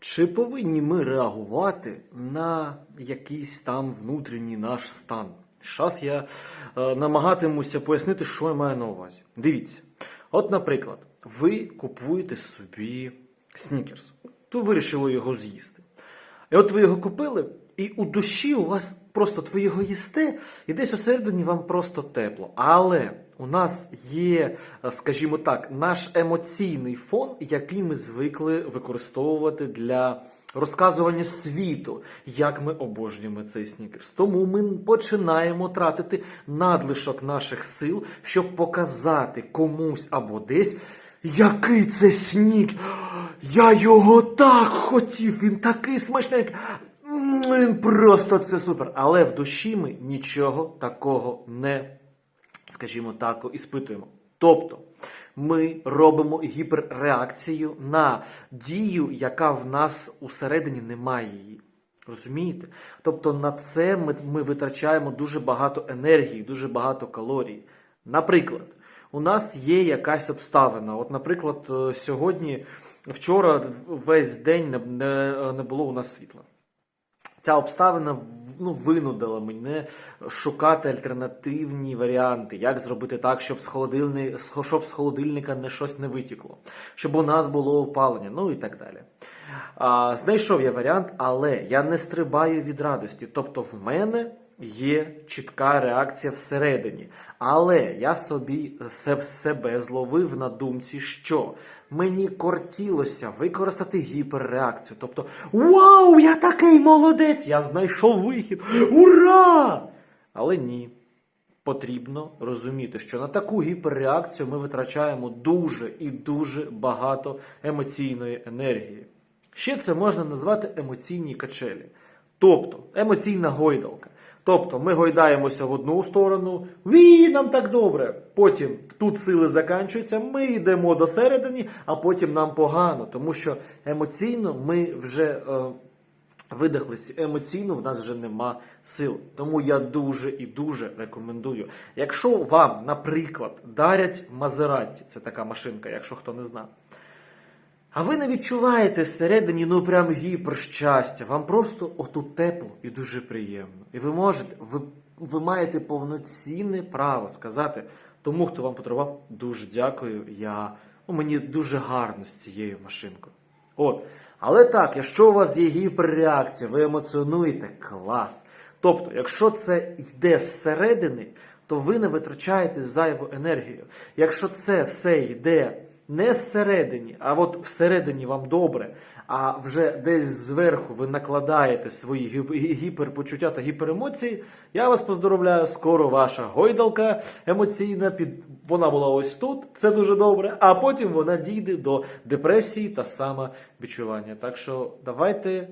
Чи повинні ми реагувати на якийсь там внутрішній наш стан? Зараз я е, намагатимуся пояснити, що я маю на увазі. Дивіться, от, наприклад, ви купуєте собі снікерс, то вирішили його з'їсти. І от ви його купили, і у душі у вас просто ви його їсте, і десь усередині вам просто тепло. Але у нас є, е, скажімо так, наш емоційний фон, який ми звикли використовувати для розказування світу, як ми обожнюємо цей снікерс. Тому ми починаємо тратити надлишок наших сил, щоб показати комусь або десь. Який це снік! Я його так хотів! Він такий смачний! Просто це супер! Але в душі ми нічого такого не, скажімо так, іспитуємо. Тобто ми робимо гіперреакцію на дію, яка в нас усередині немає її. Розумієте? Тобто на це ми, ми витрачаємо дуже багато енергії, дуже багато калорій. Наприклад, у нас є якась обставина. От, наприклад, е, сьогодні, вчора весь день не, не, було у нас світла. Ця обставина ну, винудила мене шукати альтернативні варіанти, як зробити так, щоб з, холодильни, щоб з холодильника не щось не витікло, щоб у нас було опалення, ну і так далі. А, знайшов я варіант, але я не стрибаю від радості. Тобто в мене є чітка реакція всередині. Але я собі себе зловив на думці, що мені кортілося використати гіперреакцію. Тобто, вау, я такий молодець! Я знайшов вихід! Ура! Але ні. Потрібно розуміти, що на таку гіперреакцію ми витрачаємо дуже і дуже багато емоційної енергії. Ще це можна назвати емоційні качелі, тобто емоційна гойдалка. Тобто ми гойдаємося в одну сторону, ві, нам так добре. Потім тут сили закінчуються, ми йдемо до середини, а потім нам погано, тому що емоційно ми вже е, видихлися. Емоційно в нас вже нема сил. Тому я дуже і дуже рекомендую. Якщо вам, наприклад, дарять Мазератті, це така машинка, якщо хто не знає. А ви не відчуваєте всередині ну прям гіперщастя. Вам просто отут тепло і дуже приємно. І ви можете, ви, ви маєте повноцінне право сказати тому, хто вам подарував, дуже дякую. Я, ну, мені дуже гарно з цією машинкою. От. Але так, якщо у вас є гіперреакція, ви емоціонуєте, клас. Тобто, якщо це йде зсередини, то ви не витрачаєте зайву енергію. Якщо це все йде не зсередині, а от всередині вам добре, а вже десь зверху ви накладаєте свої гіперпочуття та гіперемоції, я вас поздоровляю, скоро ваша гойдалка емоційна, під... вона була ось тут, це дуже добре, а потім вона дійде до депресії та самовідчування. Так що давайте